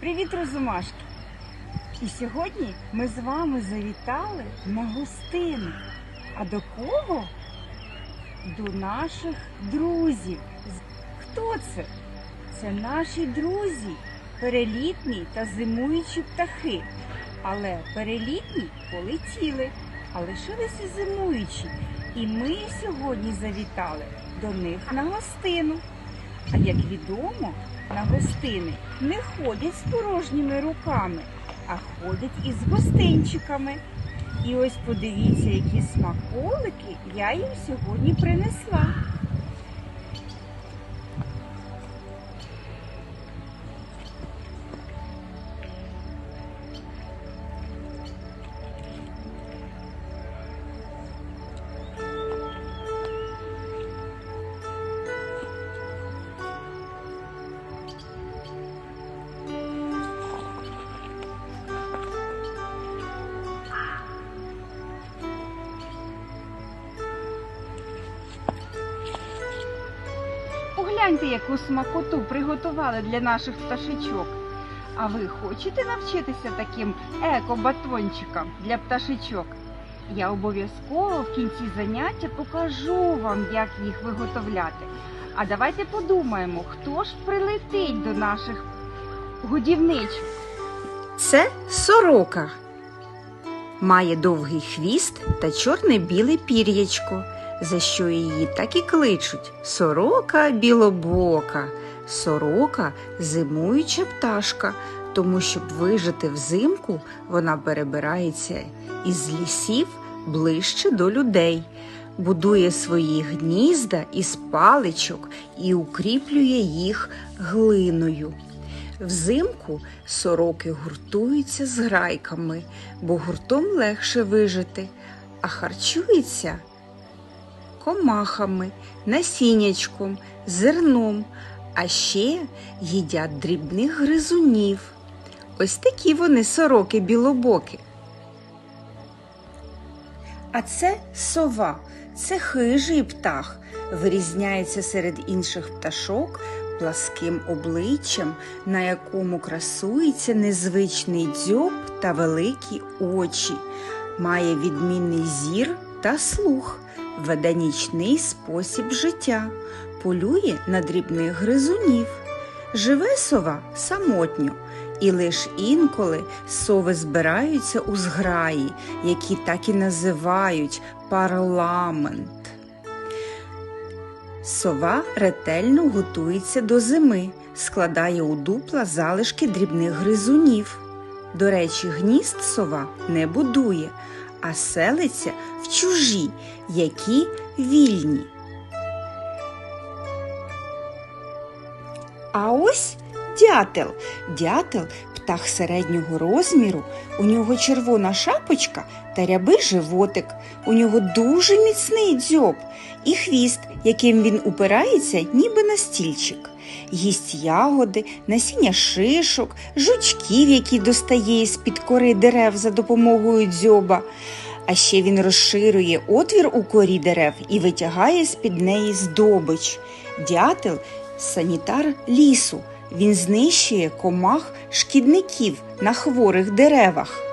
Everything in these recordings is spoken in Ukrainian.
Привіт, розумашки! І сьогодні ми з вами завітали на гостину. А до кого? До наших друзів. Хто це? Це наші друзі, перелітні та зимуючі птахи. Але перелітні полетіли, а лишилися зимуючі. І ми сьогодні завітали до них на гостину. А як відомо, на гостини не ходять з порожніми руками, а ходять із гостинчиками. І ось подивіться, які смаколики я їм сьогодні принесла. Погляньте, яку смакоту приготували для наших пташечок. А ви хочете навчитися таким еко-батончикам для пташечок? Я обов'язково в кінці заняття покажу вам, як їх виготовляти. А давайте подумаємо, хто ж прилетить до наших годівничок. Це сорока. Має довгий хвіст та чорне-біле пір'ячко, за що її так і кличуть сорока білобока. Сорока зимуюча пташка, тому щоб вижити взимку, вона перебирається із лісів ближче до людей, будує свої гнізда із паличок і укріплює їх глиною. Взимку сороки гуртуються з грайками, бо гуртом легше вижити, а харчуються комахами, насіннячком, зерном, а ще їдять дрібних гризунів. Ось такі вони сороки білобоки. А це сова, це хижий птах, вирізняється серед інших пташок пласким обличчям, на якому красується незвичний дзьоб та великі очі, має відмінний зір та слух, веде нічний спосіб життя, полює на дрібних гризунів. Живе сова самотньо, і лиш інколи сови збираються у зграї, які так і називають парламент. Сова ретельно готується до зими, складає у дупла залишки дрібних гризунів. До речі, гнізд сова не будує, а селиться в чужі, які вільні. А ось дятел. Дятел птах середнього розміру, у нього червона шапочка та рябий животик. У нього дуже міцний дзьоб і хвіст, яким він упирається, ніби на стільчик. Їсть ягоди, насіння шишок, жучків, які достає з-під кори дерев за допомогою дзьоба. А ще він розширює отвір у корі дерев і витягає з-під неї здобич. Дятел санітар лісу. Він знищує комах шкідників на хворих деревах.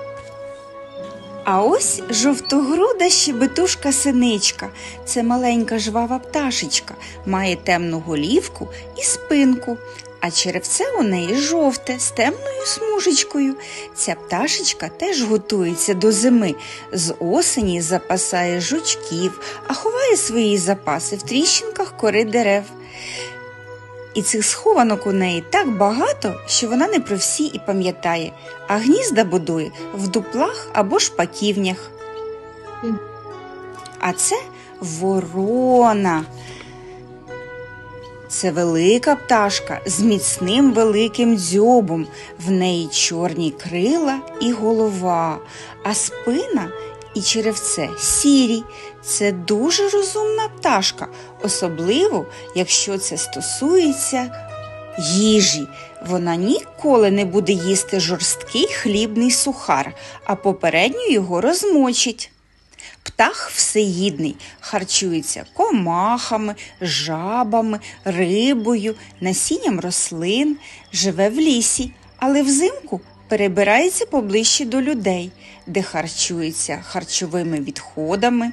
А ось жовтогруда щебетушка синичка. Це маленька жвава пташечка, має темну голівку і спинку, а черевце у неї жовте з темною смужечкою. Ця пташечка теж готується до зими. З осені запасає жучків, а ховає свої запаси в тріщинках кори дерев. І цих схованок у неї так багато, що вона не про всі і пам'ятає, а гнізда будує в дуплах або шпаківнях. А це ворона. Це велика пташка з міцним великим дзьобом. В неї чорні крила і голова, а спина і черевце сірі. Це дуже розумна пташка, особливо, якщо це стосується їжі. Вона ніколи не буде їсти жорсткий хлібний сухар, а попередньо його розмочить. Птах всеїдний, харчується комахами, жабами, рибою, насінням рослин, живе в лісі, але взимку перебирається поближче до людей, де харчується харчовими відходами.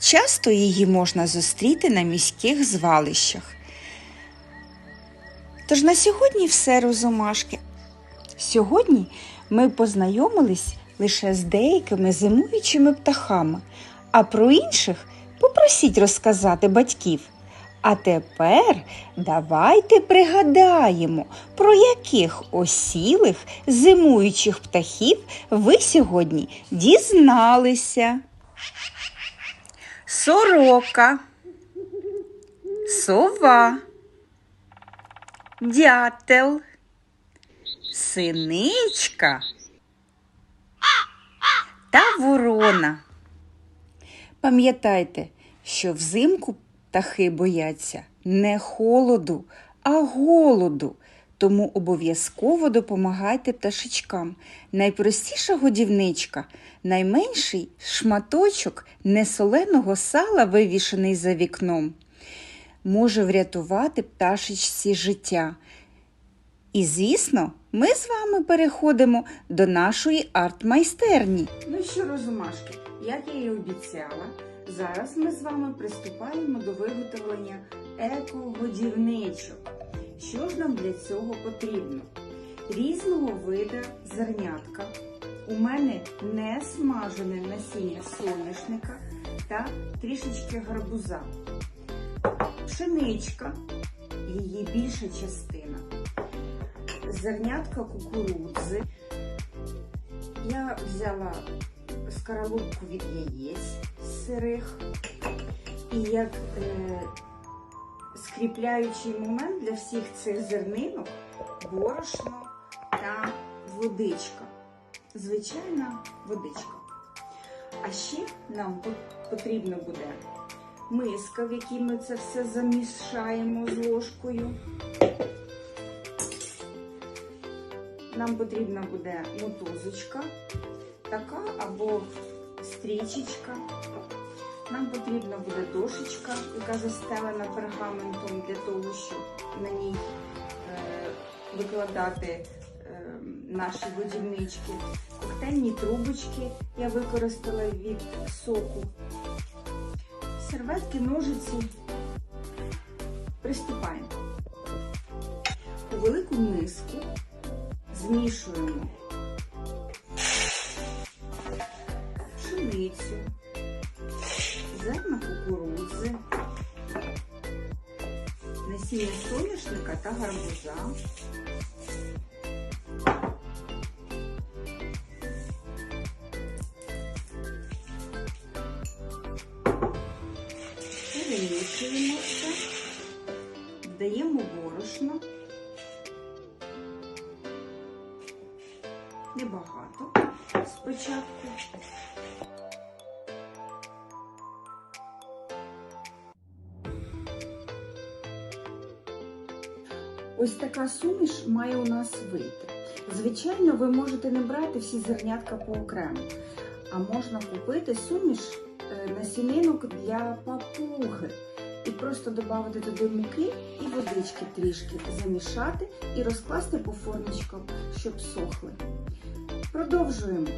Часто її можна зустріти на міських звалищах. Тож на сьогодні все розумашки. Сьогодні ми познайомились лише з деякими зимуючими птахами, а про інших попросіть розказати батьків. А тепер давайте пригадаємо, про яких осілих зимуючих птахів ви сьогодні дізналися. Сорока, сова, дятел, синичка та ворона. Пам'ятайте, що взимку птахи бояться не холоду, а голоду. Тому обов'язково допомагайте пташечкам. Найпростіша годівничка, найменший шматочок несоленого сала, вивішений за вікном, може врятувати пташечці життя. І, звісно, ми з вами переходимо до нашої арт-майстерні. Ну що, розумашки, як я і обіцяла, зараз ми з вами приступаємо до виготовлення еко-годівничок. Що ж нам для цього потрібно? Різного виду зернятка. У мене не смажене насіння соняшника та трішечки гарбуза. Пшеничка, її більша частина зернятка кукурудзи. Я взяла скаралупку від яєць сирих і як е, скріпляючий момент для всіх цих зернинок борошно та водичка. Звичайна водичка. А ще нам пот- потрібно буде миска, в якій ми це все замішаємо з ложкою. Нам потрібна буде мотузочка, така або стрічечка. Нам потрібна буде дошечка, яка застелена пергаментом для того, щоб на ній е, викладати е, наші годівнички. Коктейльні трубочки я використала від соку. Серветки, ножиці. Приступаємо. У велику миску змішуємо пшеницю, зерна кукурудзи, насіння соняшника та гарбуза. Перемішуємо все, додаємо борошно. Небагато спочатку. Ось така суміш має у нас вийти. Звичайно, ви можете не брати всі зернятка по окремо, а можна купити суміш е, насінинок для папуги. І просто додати туди муки і водички трішки, замішати і розкласти по формочкам, щоб сохли. Продовжуємо.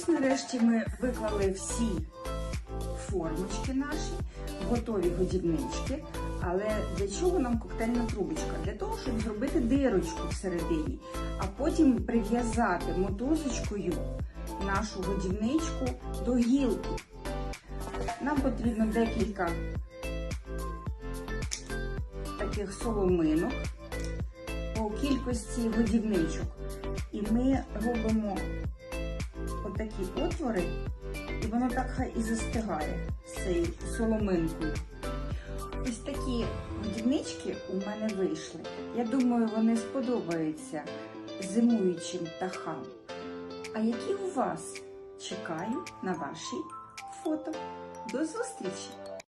Ось нарешті ми виклали всі формочки наші, готові годівнички. Але для чого нам коктейльна трубочка? Для того, щоб зробити дирочку всередині, а потім прив'язати мотузочкою нашу годівничку до гілки. Нам потрібно декілька таких соломинок по кількості годівничок. І ми робимо отакі отвори, і воно так хай і застигає з цією соломинкою. Ось такі дівнички у мене вийшли. Я думаю, вони сподобаються зимуючим птахам. А які у вас? Чекаю на ваші фото. До зустрічі!